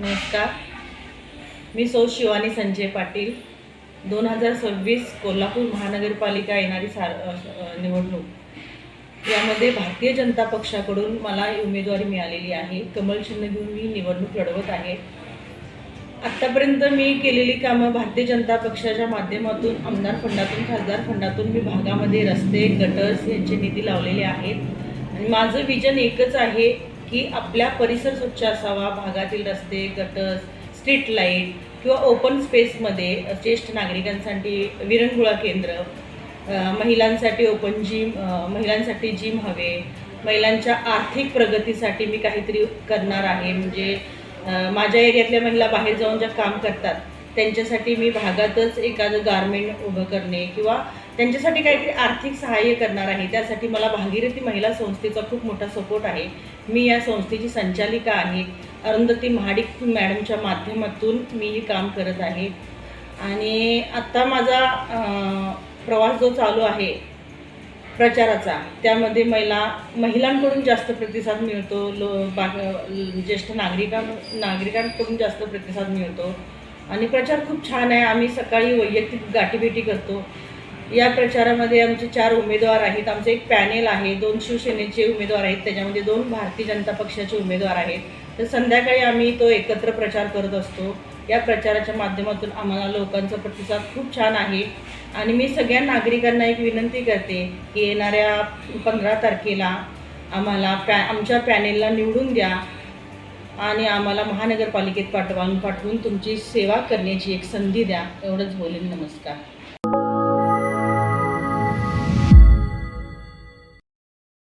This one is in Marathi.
नमस्कार. मी सौ शिवानी संजय पाटील. दोन हजार सव्वीस कोल्हापूर महानगरपालिका येणारी सार निवडणूक. यामध्ये भारतीय जनता पक्षाकडून मला उमेदवारी मिळालेली आहे. कमल चिन्ह घेऊन मी निवडणूक लढवत आहे. आत्तापर्यंत मी केलेली कामं भारतीय जनता पक्षाच्या माध्यमातून आमदार फंडातून खासदार फंडातून मी भागामध्ये रस्ते गटर्स यांचे निधी लावलेले आहेत. आणि माझं विजन एकच आहे की आपल्या परिसर स्वच्छ असावा भागातील रस्ते गटर्स स्ट्रीट लाइट किंवा ओपन स्पेसमध्ये ज्येष्ठ नागरिकांसाठी विरंगुळा केंद्र महिलांसाठी ओपन जिम महिलांसाठी जिम हवे महिलांच्या आर्थिक प्रगतीसाठी मी काहीतरी करणार आहे. म्हणजे माझ्या एरियातल्या महिला बाहेर जाऊन ज्या काम करतात त्यांच्यासाठी मी भागातच एखादं गारमेंट उभं करणे किंवा त्यांच्यासाठी काहीतरी आर्थिक सहाय्य करणार आहे. त्यासाठी मला भागीरथी महिला संस्थेचा खूप मोठा सपोर्ट आहे. मी या संस्थेची संचालिका आहे. अरुंधती महाडिक मॅडमच्या माध्यमातून मी हे काम करत आहे. आणि आत्ता माझा प्रवास जो चालू आहे प्रचाराचा त्यामध्ये महिला महिलांकडून जास्त प्रतिसाद मिळतो. लो बा ज्येष्ठ नागरिकां नागरिकांकडून जास्त प्रतिसाद मिळतो. आणि प्रचार खूप छान आहे. आम्ही सकाळी वैयक्तिक गाठीभेटी करतो. या प्रचारामध्ये आमचे चार उमेदवार आहेत. आमचं एक पॅनेल आहे. दोन शिवसेनेचे उमेदवार आहेत. त्याच्यामध्ये दोन भारतीय जनता पक्षाचे उमेदवार आहेत. तर संध्याकाळी आम्ही तो एकत्र प्रचार करत असतो. या प्रचाराच्या माध्यमातून आम्हाला लोकांचा प्रतिसाद खूप छान आहे. आणि मी सगळ्या नागरिकांना एक विनंती करते की येणाऱ्या पंधरा तारखेला आम्हाला पॅ आमच्या पॅनेलला निवडून द्या आणि आम्हाला महानगरपालिकेत पाठवा पाठवून तुमची सेवा करण्याची एक संधी द्या. एवढंच बोलेन. नमस्कार.